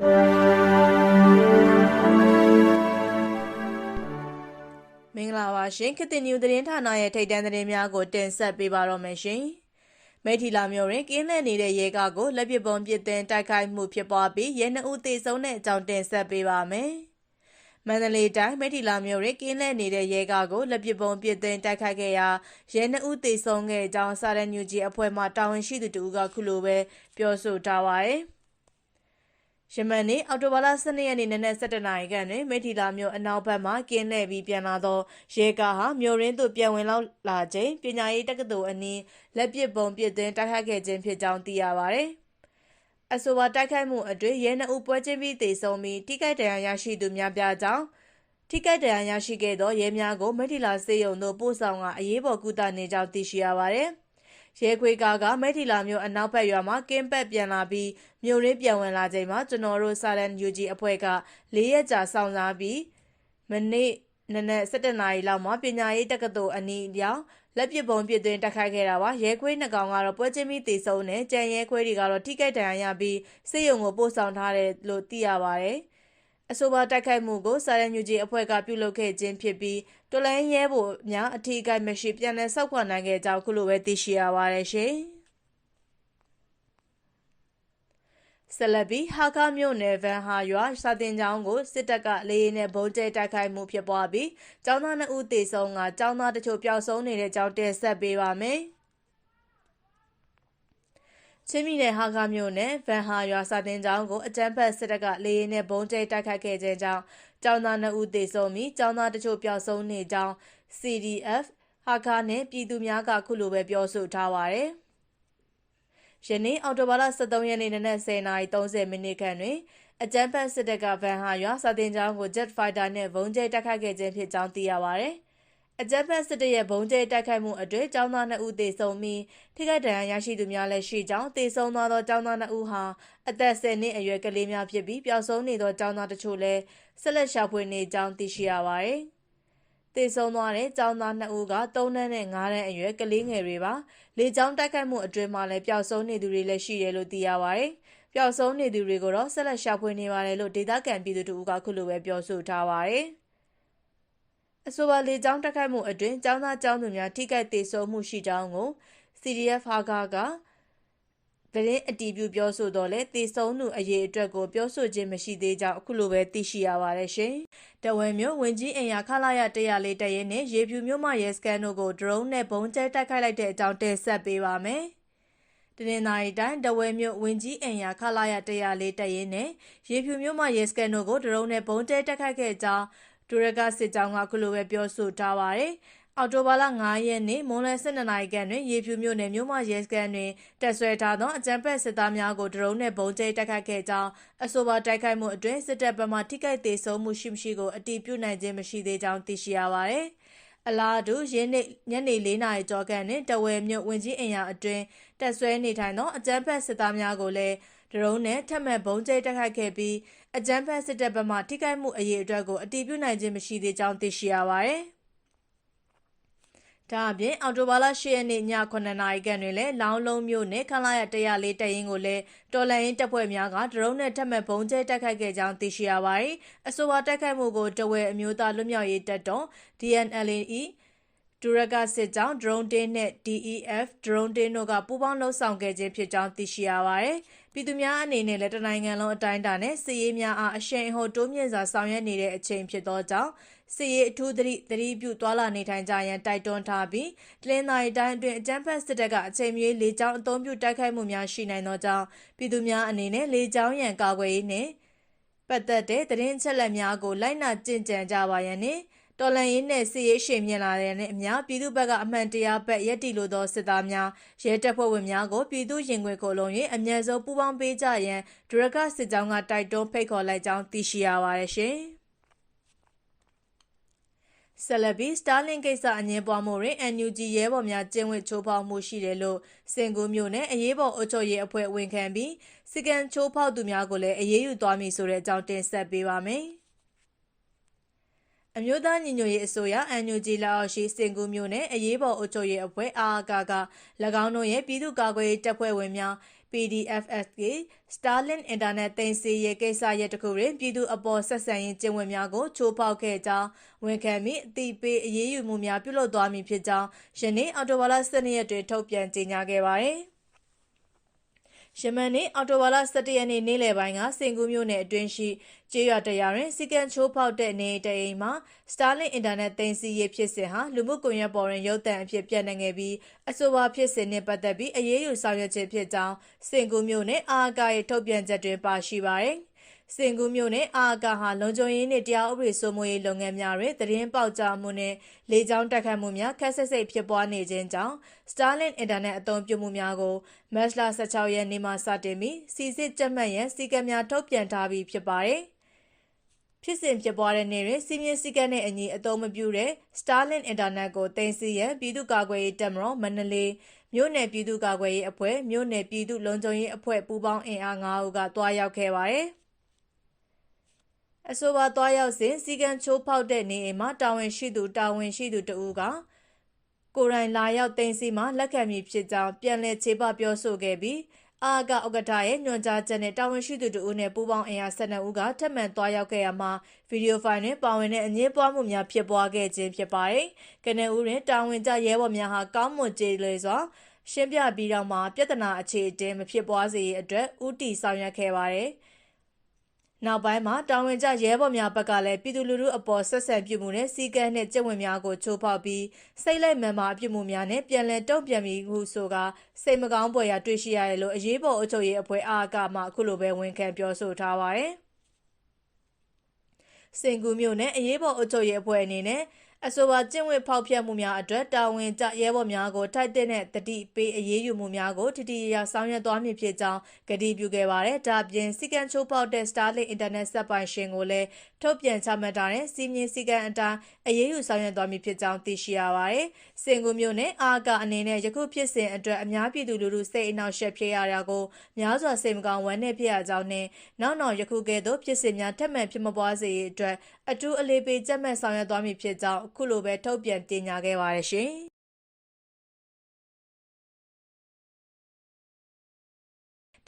မင်္ဂလာပါရှင်ခေတ်တင်နျူသတင်းဌာနရဲ့ထိပ်တန်းသတင်းများကိုတင်ဆက်ပေးပါတော့မယ်ရှင်မိထီလာမျိုးတွင်ကင်းလှည့်နေတဲ့ရဲကားကိုလက်ပစ်ပုံပစ်သင်တိုက်ခိုက်မှုဖြစ်ပွားပြီးရဲနှုတ်သေဆုံးတဲ့အကြောင်းတင်ဆက်ပေးပါမယ်မန္တလေးတိုင်းမိထီလာမျိုးတွင်ကင်းလှည့်နေတဲ့ရဲကားကိုလက်ပစ်ပုံပစ်သင်တိုက်ခိုက်ခဲ့ရာရဲနှုတ်သေဆုံးခဲ့တဲ့အကြောင်းစာရန်ညူဂျီအဖွဲ့မှတာဝန်ရှိသူတူကခုလိုပဲပြောဆိုထားပါတယ် ယမန်နေ့အော်တိုဘာလ12ရက်နေ့နနက်7:00နာရီခန့်တွင်မိထီလာမြို့အနောက်ဘက်မှကင်းလှည့်ပြီးပြန်လာသောရဲကားဟာမြို့ရင်းသို့ပြန်ဝင်လောက်လာချိန်ပညာရေးတက္ကသိုလ်အနီးလက်ပစ်ပုံပစ်သွင်းတိုက်ခိုက်ခဲ့ခြင်းဖြစ်ကြောင်းသိရပါသည်။အဆိုပါတိုက်ခိုက်မှုအတွင်းရဲနှုပ်ပွဲချင်းပြီးတေဆုံးပြီးထိခိုက်ဒဏ်ရာရရှိသူများပြားကြောင်းထိခိုက်ဒဏ်ရာရရှိခဲ့သောရဲများကိုမိထီလာစေယုံသို့ပို့ဆောင်ကအရေးပေါ်ကုသနေကြောင်းသိရှိရပါသည်။ ရဲခွေကားကမိထီလာမျိုးအနောက်ဘက်ရွာမှာကင်းပက်ပြန်လာပြီးမြို့ရင်းပြန်ဝင်လာချိန်မှာကျွန်တော်တို့စာလန်ယူဂျီအဖွဲ့က၄ရက်ကြာစောင့်စားပြီးမနေ့နနက်7:00နာရီလောက်မှာပညာရေးတက္ကသိုလ်အနီးရောက်လက်ပစ်ပုံပစ်သွင်းတိုက်ခိုက်ခဲ့တာပါရဲခွေးနှစ်ကောင်ကတော့ပွဲချင်းပြီးတေဆုံးတယ်ကြံရဲခွေးတွေကတော့ထိခိုက်ဒဏ်ရာရပြီးစေယုံကိုပို့ဆောင်ထားတယ်လို့သိရပါတယ် အဆိုပါတိုက်ခိုက်မှုကိုစာရန်ယူဂျီအဖွဲ့ကပြုလုပ်ခဲ့ခြင်းဖြစ်ပြီးတော်လိုင်းရဲဘော်များအထီးကိုက်မရှိပြန်လည်ဆောက်ခွာနိုင်ခဲ့ကြောင်းခုလိုပဲသိရှိရပါတယ်ရှင်ဆလဘီဟာကာမြို့နယ်ဗန်ဟာရွာစာတင်ကျောင်းကိုစစ်တပ်ကလေယာဉ်နဲ့ဘုံကျဲတိုက်ခိုက်မှုဖြစ်ပွားပြီးကျောင်းသား2ဦးသေဆုံးကကျောင်းသားတချို့ပျောက်ဆုံးနေတဲ့ကြောင်းတင်ဆက်ပေးပါမယ်။ ချင်းပြည်နယ်ဟာကာမြို့နယ်ဗန်ဟာရွာစာတင်ကျောင်းကိုအကြမ်းဖက်စစ်တပ်ကလေယာဉ်နဲ့ဘုံကျဲတိုက်ခိုက်ခဲ့ခြင်းကြောင့်ကျောင်းသား2ဦးသေဆုံးပြီးကျောင်းသားတချို့ပျောက်ဆုံးနေကြောင်း CDF ဟာကာနဲ့ပြည်သူများကခုလိုပဲပြောဆိုထားပါတယ်။ယနေ့အော်တိုဘာလ23ရက်နေ့နနက်10:30မိနစ်ခန့်တွင်အကြမ်းဖက်စစ်တပ်ကဗန်ဟာရွာစာတင်ကျောင်းကို Jet Fighter နဲ့ဘုံကျဲတိုက်ခိုက်ခဲ့ခြင်းဖြစ်ကြောင်းသိရပါတယ်။ အကြမ်းဖက်စစ်တပ်ရဲ့ဘုံကျဲတိုက်ခိုက်မှုအတွင်းကျောင်းသား2ဦးသေဆုံးပြီးထိခိုက်ဒဏ်ရာရရှိသူများလည်းရှိကြောင်းသေဆုံးသွားသောကျောင်းသား2ဦးဟာအသက်10နှစ်အရွယ်ကလေးများဖြစ်ပြီးပျောက်ဆုံးနေသောကျောင်းသားတချို့လည်းဆက်လက်ရှာဖွေနေကြောင်းသိရှိရပါတယ်။သေဆုံးသွားတဲ့ကျောင်းသား2ဦးက3နှစ်နဲ့5နှစ်အရွယ်ကလေးငယ်တွေပါ။လေကျောင်းတိုက်ခိုက်မှုအတွင်းမှာလည်းပျောက်ဆုံးနေသူတွေလည်းရှိတယ်လို့သိရပါတယ်။ပျောက်ဆုံးနေသူတွေကိုတော့ဆက်လက်ရှာဖွေနေပါတယ်လို့ဒေသခံပြည်သူတို့ကခုလိုပဲပြောဆိုထားပါတယ်။ အဆိုပါလေကြောင်းတက်ခိုက်မှုအတွင်းကျောင်းသားကျောင်းသူများထိခိုက်ဒေဆုံးမှုရှိကြောင်းကို CDF ဟာကာကသတင်းအတည်ပြုပြောဆိုတော့လေတေဆုံးသူအရေးအတွက်ကိုပြောဆိုခြင်းမရှိသေးကြောင်းအခုလိုပဲသိရှိရပါတယ်ရှင်။တဝဲမျိုးဝင်ကြီးအင်ယာခလာရ104တရဲနဲ့ရေဖြူမျိုးမရဲစကန်တို့ကို drone နဲ့ဘုံကျဲတိုက်ခိုက်လိုက်တဲ့အကြောင်းတင်ဆက်ပေးပါမယ်။တနင်္သာရီတိုင်းတဝဲမြို့ဝင်ကြီးအင်ယာခလာရ104တရဲနဲ့ရေဖြူမျိုးမရဲစကန်တို့ကို drone နဲ့ဘုံကျဲတိုက်ခိုက်ခဲ့ကြောင်း ဒူရကစစ်ကြောင်းကခုလိုပဲပြောဆိုထားပါတယ်။အော်တိုဘာလ9ရက်နေ့မွန်လယ်12နာရီခန့်တွင်ရေဖြူမြို့နယ်မြို့မရဲစခန်းတွင်တက်ဆွဲထားသောအကြံဖက်စစ်သားများကိုဒရုန်းနှင့်ဘုံကျဲတိုက်ခိုက်ခဲ့ကြောင်းအဆိုပါတိုက်ခိုက်မှုအတွင်းစစ်တပ်ဘက်မှထိခိုက်ဒေဆုံးမှုရှိမရှိကိုအတည်ပြုနိုင်ခြင်းမရှိသေးကြောင်းသိရှိရပါသည်။အလားတူရင်းနေညနေ၄နာရီကျော်ခန့်တွင်တဝဲမြို့ဝင်ကြီးအင်ယာအတွင်းတက်ဆွဲနေထိုင်သောအကြမ်းဖက်စစ်သားများကိုလည်း ဒရုန်းနဲ့ထပ်မံဘုံကျဲတိုက်ခိုက်ခဲ့ပြီးအကြမ်းဖက်စစ်တပ်ဘက်မှထိခိုက်မှုအရေးအတွက်ကိုအတည်ပြုနိုင်ခြင်းမရှိသေးကြောင်းသိရှိရပါတယ်။ဒါအပြင်အော်တိုဘာလ10ရက်နေ့ည9နာရီခန့်တွင်လည်းလောင်းလုံးမြို့နယ်ခလာရ104တရင်ကိုလည်းတော်လန်ရင်တပ်ဖွဲ့များကဒရုန်းနဲ့ထပ်မံဘုံကျဲတိုက်ခိုက်ခဲ့ကြောင်းသိရှိရပါတယ်။အဆိုပါတိုက်ခိုက်မှုကိုတဝဲအမျိုးသားလွတ်မြောက်ရေးတပ်တော် DNLE ဒူရကစစ်ကြောင်း drone တင်းနဲ့ DEF drone တင်းတို့က ပူးပေါင်းလှုပ်ဆောင်ခဲ့ခြင်းဖြစ်ကြောင်း သိရှိရပါတယ်။ပြည်သူများအနေနဲ့လည်းတနိုင်ငံလုံးအတိုင်းအတာနဲ့ စစ်ရေးများအား အရှိန်အဟုန်တိုးမြင့်စွာ ဆောင်ရွက်နေတဲ့အချိန်ဖြစ်သောကြောင့် စစ်ရေး အထူးသတိ သတိပြု သွာလာနေထိုင်ကြရန် တိုက်တွန်းထားပြီးတလင်းသာရီတိုင်းအတွင်း အကြမ်းဖက်စစ်တပ်က အချိန်မြေး လေကြောင်းအုံပြု တိုက်ခိုက်မှုများ ရှိနိုင်သောကြောင့် ပြည်သူများအနေနဲ့ လေကြောင်းရန် ကာကွယ်ရေးနှင့် ပတ်သက်တဲ့ သတင်းချက်လက်များကို လိုက်နာကျင့်ကြံကြပါရန်နှင့် တော်လန်ရေးနဲ့စစ်ရေးရှိန်မြင့်လာတဲ့နဲ့အများပြည်သူဘက်ကအမှန်တရားဘက်ရက်တီလိုသောစစ်သားများရဲတပ်ဖွဲ့ဝင်များကိုပြည်သူရင်ခွင်ကိုလုံး၍အမြဲဆုံးပူးပေါင်းပေးကြရန်ဒရကစစ်ကြောင်းကတိုက်တွန်းဖိတ်ခေါ်လိုက်ကြောင်းသိရှိရပါတယ်ရှင်။ဆလဘီစတာလင်ကိစ္စအငင်းပွားမှုတွင် NUG ရဲဘော်များကျင်းဝတ်ချိုးဖောက်မှုရှိတယ်လို့စင်ကူးမြို့နယ်အရေးပေါ်အုပ်ချုပ်ရေးအဖွဲ့ဝန်ခံပြီးစကန်ချိုးဖောက်သူများကိုလည်းအရေးယူသွားမည်ဆိုတဲ့အကြောင်းတင်ဆက်ပေးပါမယ်။ အမျိုးသားညီညွတ်ရေးအစိုးရ NUG လက်အောက်ရှိစင်ကူးမြို့နယ်အရေးပေါ်အုပ်ချုပ်ရေးအဖွဲ့အာအာကက၎င်းတို့ရဲ့ပြည်သူ့ကာကွယ်ရေးတပ်ဖွဲ့ဝင်များ PDFSK Starlink Internet သိမ်းဆည်းရေးကိစ္စရပ်တစ်ခုတွင်ပြည်သူအပေါ်ဆက်ဆံရေးကျင့်ဝတ်များကိုချိုးဖောက်ခဲ့ကြောင်းဝန်ခံမိအတိပေးအရေးယူမှုများပြုလုပ်သွားမည်ဖြစ်ကြောင်းယနေ့အော်တိုဘာလ12ရက်တွင်ထုတ်ပြန်ကြေညာခဲ့ပါသည် ယမန်နေ့အော်တိုဘာလ17ရက်နေ့နေ့လယ်ပိုင်းကစင်ကူးမြို့နယ်အတွင်းရှိကျေးရွာတရာတွင်စီကံချိုးဖောက်တဲ့နေတအိမ်မှာ Starlink Internet သိမ်းဆည်းရေးဖြစ်စဉ်ဟာလူမှုကွန်ရက်ပေါ်တွင်ရုပ်သံအဖြစ်ပြန့်နှံ့ခဲ့ပြီးအဆိုပါဖြစ်စဉ်နှင့်ပတ်သက်ပြီးအရေးယူဆောင်ရွက်ခြင်းဖြစ်ကြောင်းစင်ကူးမြို့နယ်အာကာရဲ့ထုတ်ပြန်ချက်တွင်ပါရှိပါသည် စင်ကူးမြို့နယ်အာကာဟာလုံခြုံရေးနှင့်တရားဥပဒေစိုးမိုးရေးလုပ်ငန်းများတွင်သတင်းပေါက်ကြားမှုနှင့်လေကြောင်းတိုက်ခတ်မှုများခက်ဆက်စိတ်ဖြစ်ပွားနေခြင်းကြောင့် Starlink Internet အသုံးပြုမှုများကိုမတ်လ16ရက်နေ့မှစတင်ပြီးစီစစ်ကြက်မှတ်ရန်စီကံများထုတ်ပြန်ထားပြီးဖြစ်ပါတယ်။ဖြစ်စဉ်ဖြစ်ပွားတဲ့နေ့တွင်စီမင်းစည်းကမ်းနဲ့အညီအသုံးမပြုတဲ့ Starlink Internet ကိုတင်စီရန်ပြည်သူ့ကာကွယ်ရေးတပ်မတော်မန္တလေးမြို့နယ်ပြည်သူ့ကာကွယ်ရေးအဖွဲ့မြို့နယ်ပြည်သူ့လုံခြုံရေးအဖွဲ့ပူးပေါင်းအင်အား9ဦးကတွားရောက်ခဲ့ပါတယ်။ အဆိုပါသွားရောက်စဉ်စီကံချိုးဖောက်တဲ့နေအိမ်မှာတာဝန်ရှိသူတာဝန်ရှိသူတဦးကကိုရိုင်းလာရောက်တင်စီမှလက်ခံမည်ဖြစ်ကြောင်းပြန်လည်ခြေပပြောဆိုခဲ့ပြီးအာကဥက္ကဋ္ဌရဲ့ညွှန်ကြားချက်နဲ့တာဝန်ရှိသူတို့နဲ့ပူးပေါင်းအင်အား12ဦးကထပ်မံတွားရောက်ခဲ့ရမှာဗီဒီယိုဖိုင်နဲ့ပါဝင်တဲ့အငြင်းပွားမှုများဖြစ်ပွားခဲ့ခြင်းဖြစ်ပါတယ်။ကနဦးတွင်တာဝန်ကျရဲဘော်များဟာကောင်းမွန်ကြေးလွယ်စွာရှင်းပြပြီးတော့မှပြဿနာအခြေအတင်မဖြစ်ပွားစေရတဲ့အတွက်ဥတီဆောင်ရွက်ခဲ့ပါတယ်။ နောက်ပိုင်းမှာတာဝန်ကျရဲဘော်များဘက်ကလည်းပြည်သူလူထုအပေါ်ဆက်ဆံပြုမှုနဲ့စီကံနဲ့ကြက်ဝင်များကိုချိုးဖောက်ပြီးစိတ်လိုက်မှန်မှာအပြုမှုများနဲ့ပြန်လည်တုံ့ပြန်ပြီးဟုဆိုကစိတ်မကောင်းဖွယ်ရာတွေ့ရှိရတယ်လို့အရေးပေါ်အုပ်ချုပ်ရေးအဖွဲ့အာကမှအခုလိုပဲဝန်ခံပြောဆိုထားပါတယ်။စင်ကူမျိုးနဲ့အရေးပေါ်အုပ်ချုပ်ရေးအဖွဲ့အနေနဲ့ အဆိုပါကျင့်ဝတ်ဖောက်ဖျက်မှုများအတွက်တာဝန်ကျရဲဘော်များကိုထိုက်တဲ့တတိပေးအရေးယူမှုများကိုထိထိရရဆောင်ရွက်သွားမည်ဖြစ်ကြောင်းကတိပြုခဲ့ပါတယ်။ဒါ့အပြင်စီကံချိုးပေါက်တဲ့ Starlink Internet စက်ပိုင်ရှင်ကိုလည်းထုတ်ပြန်ချမှတ်ထားတဲ့စီမင်းစီကံအတိုင်းအရေးယူဆောင်ရွက်သွားမည်ဖြစ်ကြောင်းသိရှိရပါတယ်။စင်ကူမျိုးနဲ့အာကအနေနဲ့ယခုဖြစ်စဉ်အတွက်အများပြည်သူလူထုစိတ်အနှောက်အယှက်ဖြစ်ရတာကိုများစွာစိတ်မကောင်းဝမ်းနည်းဖြစ်ရကြောင်းနဲ့နောက်နောက်ယခုကဲ့သို့ဖြစ်စဉ်များထပ်မံဖြစ်မပွားစေရေးအတွက်အထူးအလေးပေးကြက်မှတ်ဆောင်ရွက်သွားမည်ဖြစ်ကြောင်းအခုလိုပဲ ထုတ်ပြန်ကြေညာခဲ့ပါတယ်ရှင်။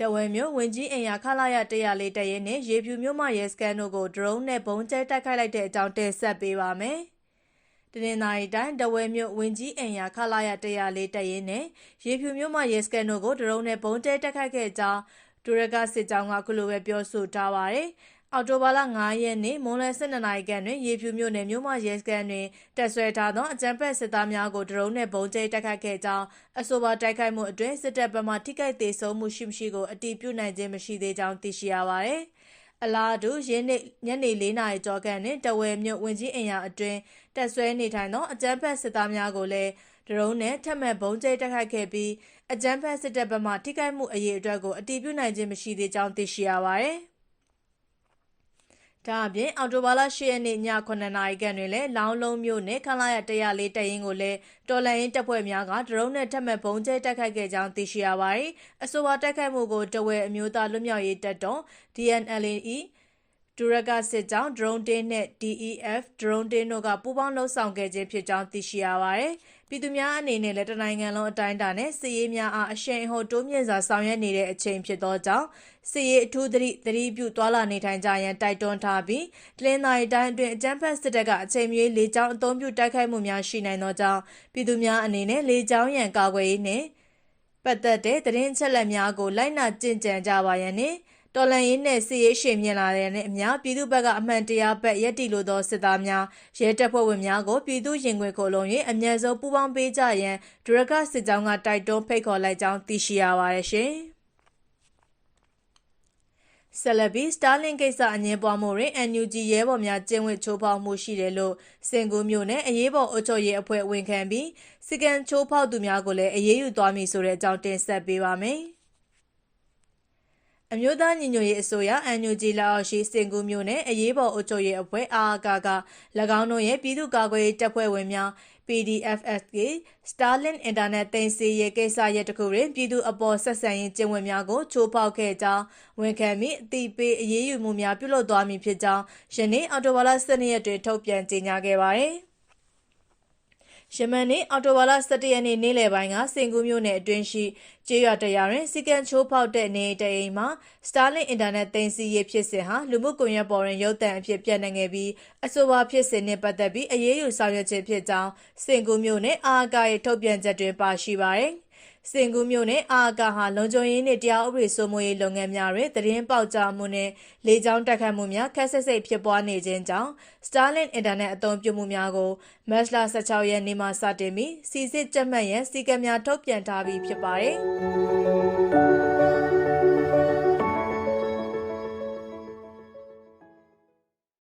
တဝဲမြို့ဝင်ကြီးအိမ်ယာခလာရ104တရဲနဲ့ရေဖြူမြို့မှရဲစကန်တို့ကိုဒရုန်းနဲ့ဘုံကျဲတိုက်ခိုက်လိုက်တဲ့အကြောင်းတင်ဆက်ပေးပါမယ်။တနင်္သာရီတိုင်းတဝဲမြို့ဝင်ကြီးအိမ်ယာခလာရ104တရဲနဲ့ရေဖြူမြို့မှရဲစကန်တို့ကိုဒရုန်းနဲ့ဘုံကျဲတိုက်ခိုက်ခဲ့ကြောင်းဒူရကစစ်ကြောင်းကခုလိုပဲပြောဆိုထားပါတယ်။ အောက်တိုဘာလ9ရက်နေ့မွန်လွယ်12နာရီခန့်တွင်ရေဖြူမြို့နယ်မြို့မရဲစခန်းတွင်တပ်ဆွဲထားသောအကြမ်းဖက်စစ်သားများကိုဒရုန်းနှင့်ဘုံကျဲတိုက်ခိုက်ခဲ့ကြောင်းအဆိုပါတိုက်ခိုက်မှုအတွင်းစစ်တပ်ဘက်မှထိခိုက်သေးဆုံးမှုရှိမရှိကိုအတည်ပြုနိုင်ခြင်းမရှိသေးကြောင်းသိရှိရပါသည်အလားတူရင်းနေ့ညနေ၄နာရီကျော်ခန့်တွင်တဝယ်မြို့ဝင်ကြီးအင်ယာအတွင်းတပ်ဆွဲနေထိုင်သောအကြမ်းဖက်စစ်သားများကိုလည်းဒရုန်းနဲ့ထပ်မံဘုံကျဲတိုက်ခိုက်ခဲ့ပြီးအကြမ်းဖက်စစ်တပ်ဘက်မှထိခိုက်မှုအရေးအတွက်ကိုအတည်ပြုနိုင်ခြင်းမရှိသေးကြောင်းသိရှိရပါသည်။ ဒါအပြင်အော်တိုဘာလ10ရက်နေ့ည9နာရီခန့်တွင်လည်းလောင်းလုံးမြို့နယ်ခလာရ104တရင်ကိုလည်းတော်လန်ရင်တပ်ဖွဲ့များကဒရုန်းနဲ့ထပ်မံဘုံကျဲတိုက်ခိုက်ခဲ့ကြောင်းသိရှိရပါတယ်။အဆိုပါတိုက်ခိုက်မှုကိုတဝဲအမျိုးသားလွတ်မြောက်ရေးတပ်တော် DNLE ဒူရကစစ်ကြောင်း drone တင်းနဲ့ DEF drone တင်းတို့က ပူးပေါင်းလှုပ်ဆောင်ခဲ့ခြင်းဖြစ်ကြောင်း သိရှိရပါတယ်။ပြည်သူများအနေနဲ့လည်း တနိုင်ငံလုံးအတိုင်းအတာနဲ့ စစ်ရေးများအား အရှိန်အဟုန်တိုးမြင့်စွာ ဆောင်ရွက်နေတဲ့အချိန်ဖြစ်သောကြောင့် စစ်ရေး အထူးသတိ သတိပြု သွာလာနေထိုင်ကြရန် တိုက်တွန်းထားပြီးတလင်းသာရီတိုင်းအတွင်း အကြမ်းဖက်စစ်တပ်က အချိန်မရွေး လေကြောင်းအုံပြု တိုက်ခိုက်မှုများ ရှိနိုင်သောကြောင့် ပြည်သူများအနေနဲ့ လေကြောင်းရန်ကာကွယ်ရေးနှင့် ပတ်သက်တဲ့ သတင်းချက်လက်များကို လိုက်နာကျင့်ကြံကြပါရန်နှင့် တော်လန်ရေးနဲ့စစ်ရေးရှင်မြင်လာတဲ့အမြပြည်သူဘက်ကအမှန်တရားဘက်ရက်တီလိုသောစစ်သားများရဲတပ်ဖွဲ့ဝင်များကိုပြည်သူရင်ခွင်ခိုလုံ၍အမြဲဆုံးပူးပေါင်းပေးကြရန်ဒရကစစ်ကြောင်းကတိုက်တွန်းဖိတ်ခေါ်လိုက်ကြောင်းသိရှိရပါတယ်ရှင်။ဆလဘီစတာလင်ကိစ္စအငင်းပွားမှုတွင် NUG ရဲဘော်များကျင်းဝတ်ချိုးဖောက်မှုရှိတယ်လို့စင်ကူးမျိုးနဲ့အရေးပေါ်အုပ်ချုပ်ရေးအဖွဲ့ဝန်ခံပြီးစီကံချိုးဖောက်သူများကိုလည်းအရေးယူသွားမည်ဆိုတဲ့အကြောင်းတင်ဆက်ပေးပါမယ်။ အမျိုးသားညီညွတ်ရေးအစိုးရ NUG လက်အောက်ရှိစင်ကူးမျိုးနဲ့အရေးပေါ်အုပ်ချုပ်ရေးအဖွဲ့အာကာက၎င်းတို့ရဲ့ပြည်သူ့ကာကွယ်ရေးတပ်ဖွဲ့ဝင်များ PDFSK Starlink Internet သိမ်းဆည်းရေးကိစ္စရပ်တစ်ခုတွင်ပြည်သူအပေါ်ဆက်ဆံရေးကျင့်ဝတ်များကိုချိုးဖောက်ခဲ့ကြောင်းဝန်ခံမိအတိပေးအရေးယူမှုများပြုလုပ်သွားမည်ဖြစ်ကြောင်းယနေ့အော်တိုဘာလ12ရက်တွင်ထုတ်ပြန်ကြေညာခဲ့ပါသည်။ ယယမန်နေ့အော်တိုဘာလ17ရက်နေ့နေ့လယ်ပိုင်းကစင်ကူးမြို့နယ်အတွင်းရှိကျေးရွာတရာတွင်စီကံချိုးဖောက်တဲ့နေအိမ်တအိမ်မှာ Starlink အင်တာနက်သိမ်းဆည်းရေးဖြစ်စဉ်ဟာလူမှုကွန်ရက်ပေါ်တွင်ရုပ်သံအဖြစ်ပြန့်နှံ့ခဲ့ပြီးအဆိုပါဖြစ်စဉ်နှင့်ပတ်သက်ပြီးအရေးယူဆောင်ရွက်ခြင်းဖြစ်ကြောင်းစင်ကူးမြို့နယ်အာကာရဲ့ထုတ်ပြန်ချက်တွင်ပါရှိပါသည် စင်ကူးမြို့နယ်အာကာဟာလုံခြုံရေးနှင့်တရားဥပဒေစိုးမိုးရေးလုပ်ငန်းများတွင်သတင်းပေါက်ကြားမှုနှင့်လေကြောင်းတက်ခတ်မှုများခက်ဆက်စိတ်ဖြစ်ပွားနေခြင်းကြောင့် Starlink အင်တာနက်အသုံးပြုမှုများကိုမတ်လ16ရက်နေ့မှစတင်ပြီးစီစစ်ကြက်မှတ်ရန်စီကံများထုတ်ပြန်ထားပြီးဖြစ်ပါတယ်။